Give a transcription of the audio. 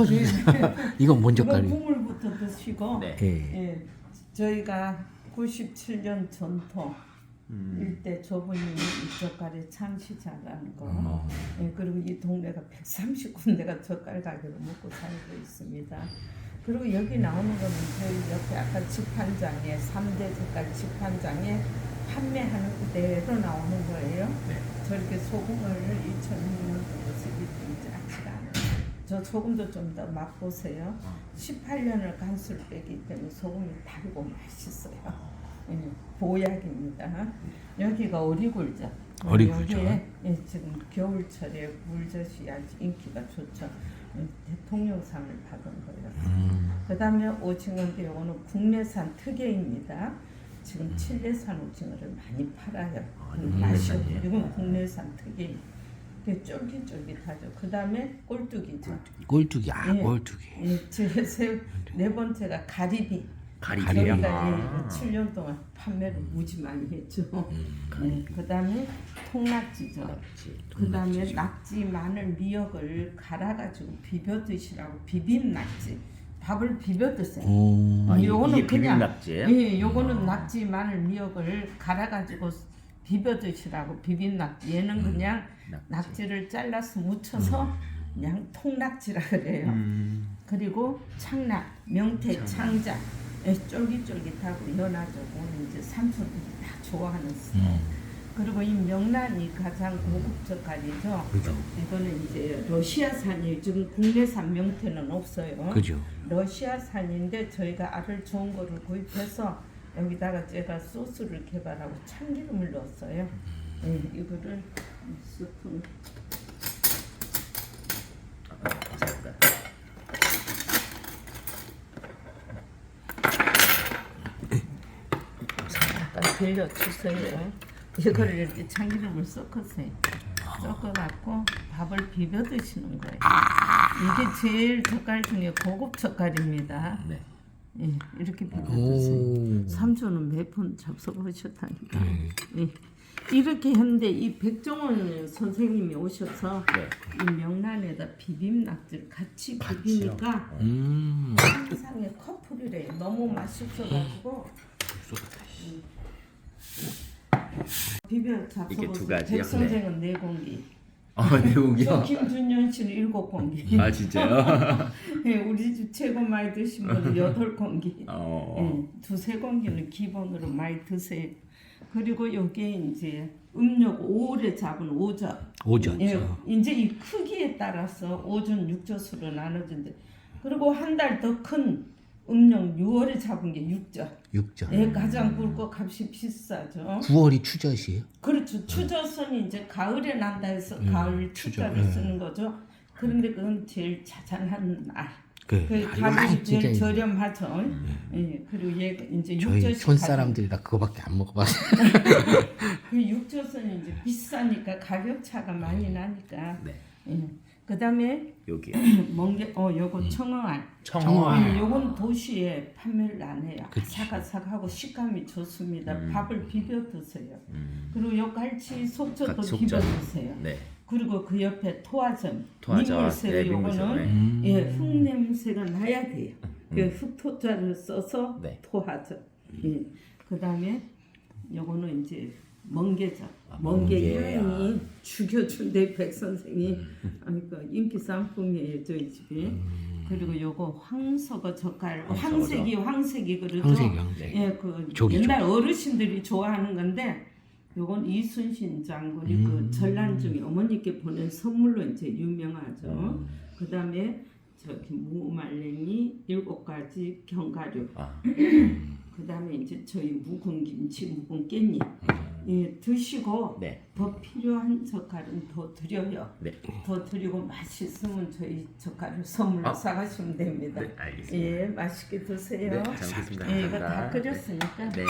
퍼주세요. 이거 먼저 깔이. 국물부터 드시고 네. 예. 예, 저희가 97년 전통 음. 일대 조부님이 이 젓갈의 창시자라는 거. 어. 예, 그리고 이 동네가 130군데가 젓갈 가게로 먹고 살고 있습니다. 그리고 여기 나오는 거는 저희 옆에 아까 집판장에 3대 젓갈 집판장에 판매하는 그대로 나오는 거예요. 네. 저렇게 소금을 2006년도로 쓰기 때문에 작지가 않아요. 저 소금도 좀 더 맛보세요. 18년을 간수를 빼기 때문에 소금이 달고 맛있어요. 예, 보약입니다. 여기가 오리굴젓. 오리굴젓. 여기에, 예, 지금 겨울철에 굴젓이 아주 인기가 좋죠. 예, 대통령상을 받은 거예요. 음. 그 다음에 오징어인데 이거는 국내산 특예입니다. 지금 칠레산 오징어를 많이 팔아요. 아, 음, 맛이 국내산이에요? 이건 국내산 특예. 쫄깃쫄깃하죠. 그 다음에 꼴뚜기죠. 꼴뚜기. 아, 예. 꼴뚜기. 예, 제세 네 번째가 가리비. 가리비요? 저희가 아. 예, 7년 동안 판매를 무지 많이 했죠. 예, 그 다음에 통낙지죠. 낙지. 그다음에 낙지, 마늘, 미역을 갈아가지고 비벼 드시라고 비빔 낙지. 밥을 비벼 드세요. 오. 아, 이- 이게 비빔 낙지예요? 예, 요거는 낙지, 마늘, 미역을 갈아가지고 비벼 드시라고 비빔 낙지. 얘는 그냥 낙지. 낙지 를 잘라서 무쳐서 그냥 통낙지라 그래요. 음. 그리고 창낙, 명태, 창자, 예, 쫄깃쫄깃하고 연하죠. 오늘 이제 삼촌들이 다 좋아하는 스타일. 음. 그리고 이 명란이 가장 고급 젓갈이죠. 그죠. 이거는 이제 러시아산이 지금 국내산 명태는 없어요. 그죠. 러시아산인데 저희가 알을 좋은 거를 구입해서 여기다가 제가 소스를 개발하고 참기름을 넣었어요. 네, 이거를 스푼 아, 감사합니다. 약간 빌려주세요. 이거를 이렇게 참기름을 섞으세요. 섞어갖고 밥을 비벼 드시는 거예요. 이게 제일 젓갈 중에 고급 젓갈입니다. 네. 예, 이렇게. 오. 삼촌은 몇 번 접속하셨다니까. 예. 이렇게 했는데 이 백종원 선생님이 오셔서 네. 이 명란에다 비빔 낙지를 같이 비비니까 음. 한상의 커플이래요. 너무 맛있어가지고 음. 비벼 이게 두 잡숴보세요. 가지요? 백 선생은 네 공기, 어, 내용이요? 저 김준현 씨는 일곱 공기. 아, 진짜요? 예, 우리 집 최고 많이 드신 분은 여덟 공기. 어. 예, 두세 공기는 기본으로 많이 드세요. 그리고 여기에 이제 음력 오래 잡은 오젓. 오전. 예, 이제 이 크기에 따라서 오전 육젓으로 나눠진대. 그리고 한 달 더 큰 음력 6월에 잡은 게 육젓. 육전. 예, 가장 굵고 값이 비싸죠. 9월이 추젓이에요. 그렇죠. 추젓은 이제 가을에 난다 해서 음, 가을 추젓, 추자를 예. 쓰는 거죠. 그런데 그건 제일 자잘한 날. 그 그 아, 이거 가격이 진짜 제일 저렴하죠. 예, 그리고 얘 이제 저희 육젓이 촌 가장- 사람들이라 그거밖에 안 먹어봐서. 그 육젓은 이제 비싸니까 가격 차가 많이 나니까. 네. 예. 그다음에 여기 멍게 어 요거 청어알. 청어알. 예, 요건 도시에 판매를 안 해요. 그치. 아삭아삭하고 식감이 좋습니다. 음. 밥을 비벼 드세요. 음. 그리고 요 갈치 속젓도 갈치 비벼 속젓. 드세요. 네. 그리고 그 옆에 토화전, 토화전. 민물새우 네. 요거는 네. 음. 예, 흙 냄새가 나야 돼요. 그 흙토자를 써서 네. 토하죠. 예. 그다음에 요거는 이제 멍게죠. 아, 멍게 멍게. 향이 죽여준대 백 선생이. 그러니까 인기 상품이에요 저희 집에. 그리고 요거 황석어 젓갈, 황석어죠. 황색이 황색이 그러죠. 황색이, 황색. 예, 그 조기, 옛날 어르신들이 좋아하는 건데 요건 이순신 장군이 음. 그 전란 중에 어머니께 보낸 선물로 이제 유명하죠. 음. 그다음에 저기 무말랭이 일곱 가지 견과류. 아. 그다음에 이제 저희 묵은 김치, 묵은 깻잎. 예, 드시고 네. 더 필요한 젓갈은 더 드려요. 네. 더 드리고 맛있으면 저희 젓갈을 선물로 아. 사가시면 됩니다. 네, 알겠습니다. 예, 맛있게 드세요. 네, 잘 먹겠습니다. 예, 이거 다 감사합니다. 끓였으니까. 네.